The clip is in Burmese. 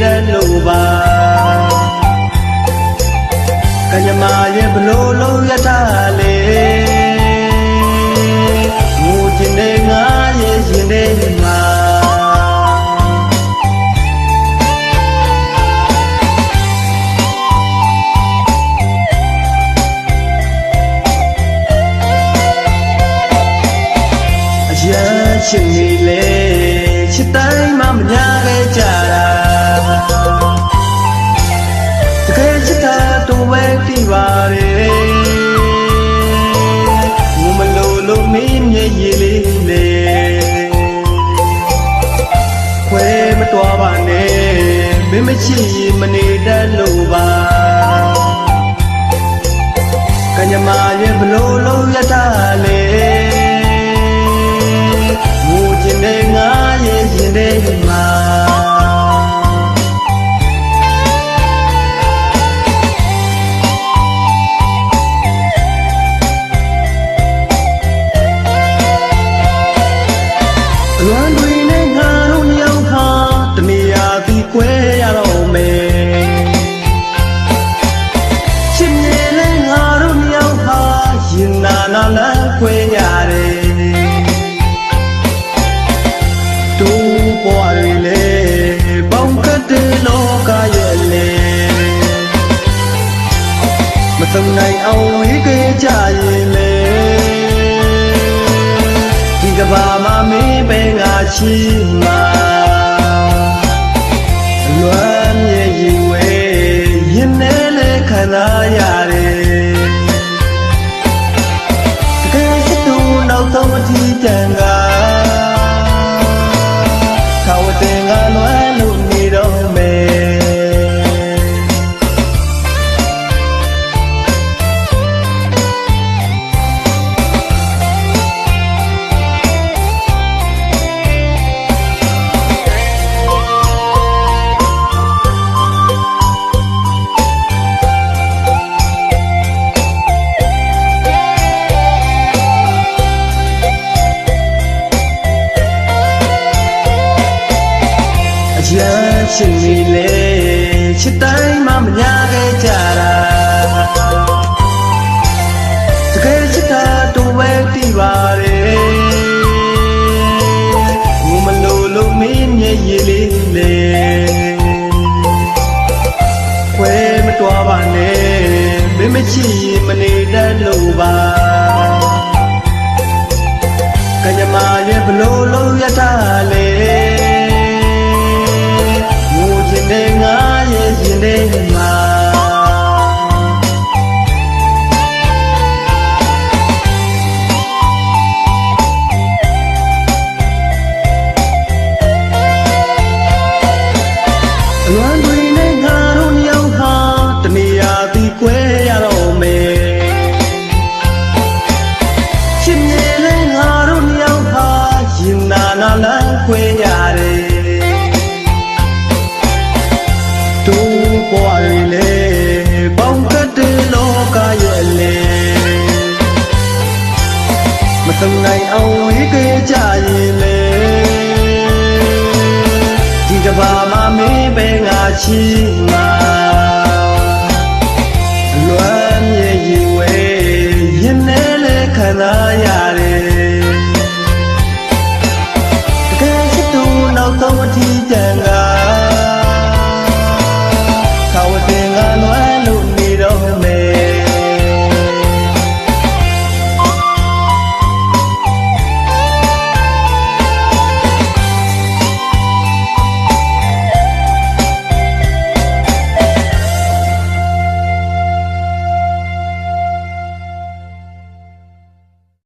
ချစ်ရင်မနေတတ်လို့ပါကညမရဲ့ဘလို့လုံးရထားလေ ညမရဲ့ဘလို့လုံးရထားလေ ပွားရလေပေါင်းကတဲ့လောကရဲ့လေမသုံးနိုင်အောင်ဝေးကြကြရင်လေဒီကဘာမှာမင်းပဲငါချီမှာ ချစ်နေလေချစ်တိုင်းမှမညာခဲ့ကြတာတကယ်ချစ်တာတော့ပဲတိပါတယ်ငုံမလို့လို့မင်းမျက်ရည်လေးလေခွဲမတော်ပါနဲ့မင်းမချစ်ရင်မနေတတ်လို့ပါကညမရဲ့ဘလို့ အလွမ်းတွေနဲ့ငါတို့နှစ်ယောက်ဟာတနေရာပြီးကွဲရတော့မယ်ချစ်မြဲလဲငါတို့နှစ်ယောက်ဟာရင်နာနာလန်းခွဲရတယ်တူပွားရလေပေါင်းကတဲ့လောကရဲ့လေမသုံးနိုင်အောင်ဝေးကြကြရင် မှာမင်းပဲငါချီမှာ